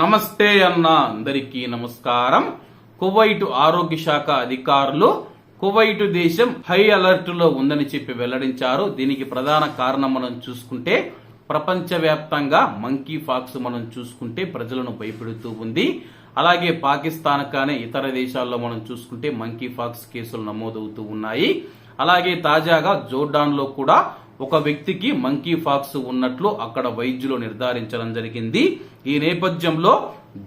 నమస్తే అన్న అందరికీ నమస్కారం. కువైట్ ఆరోగ్య శాఖ అధికారులు కువైట్ దేశం హై అలర్ట్లో ఉందని చెప్పి వెల్లడించారు. దీనికి ప్రధాన కారణం మనం చూసుకుంటే ప్రపంచవ్యాప్తంగా మంకీ ఫాక్స్ మనం చూసుకుంటే ప్రజలను భయపెడుతూ ఉంది. అలాగే పాకిస్తాన్ కానీ ఇతర దేశాల్లో మనం చూసుకుంటే మంకీ ఫాక్స్ కేసులు నమోదవుతూ ఉన్నాయి. అలాగే తాజాగా జోర్డాన్లో కూడా ఒక వ్యక్తికి మంకీ ఫాక్స్ ఉన్నట్లు అక్కడ వైద్యులు నిర్ధారించడం జరిగింది. ఈ నేపథ్యంలో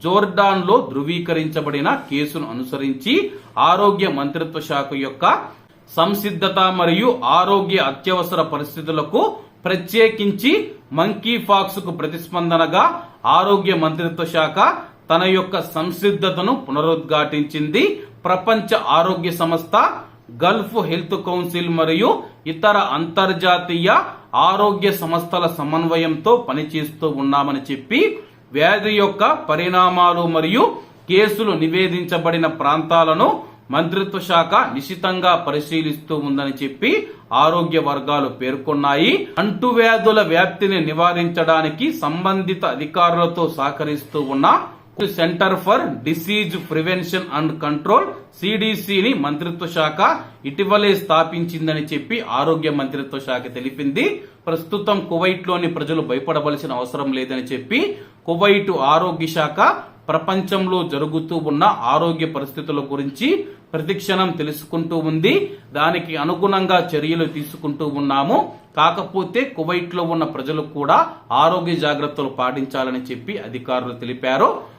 జోర్డాన్లో ధృవీకరించబడిన కేసును అనుసరించి ఆరోగ్య మంత్రిత్వ శాఖ యొక్క సంసిద్ధత మరియు ఆరోగ్య అత్యవసర పరిస్థితులకు ప్రత్యేకించి మంకీ ఫాక్స్కు ప్రతిస్పందనగా ఆరోగ్య మంత్రిత్వ శాఖ తన యొక్క సంసిద్ధతను పునరుద్ఘాటించింది. ప్రపంచ ఆరోగ్య సంస్థ గల్ఫ్ హెల్త్ కౌన్సిల్ మరియు ఇతర అంతర్జాతీయ ఆరోగ్య సంస్థల సమన్వయంతో పనిచేస్తూ ఉన్నామని చెప్పి వ్యాధి యొక్క పరిణామాలు మరియు కేసులు నివేదించబడిన ప్రాంతాలను మంత్రిత్వ శాఖ నిశితంగా పరిశీలిస్తూ ఉందని చెప్పి ఆరోగ్య వర్గాలు పేర్కొన్నాయి. అంటువ్యాధుల వ్యాప్తిని నివారించడానికి సంబంధిత అధికారులతో సహకరిస్తూ ఉన్న center for disease prevention and control సిడిసిని మంత్రిత్వ శాఖ ఇటీవలే స్థాపించిందని చెప్పి ఆరోగ్య మంత్రిత్వ శాఖ తెలిపింది. ప్రస్తుతం కువైట్లోని ప్రజలు భయపడవలసిన అవసరం లేదని చెప్పి కువైట్ ఆరోగ్య శాఖ ప్రపంచంలో జరుగుతూ ఉన్న ఆరోగ్య పరిస్థితుల గురించి ప్రతిక్షణం తెలుసుకుంటూ ఉంది. దానికి అనుగుణంగా చర్యలు తీసుకుంటూ ఉన్నాము. కాకపోతే కువైట్లో ఉన్న ప్రజలు కూడా ఆరోగ్య జాగ్రత్తలు పాటించాలని చెప్పి అధికారులు తెలిపారు.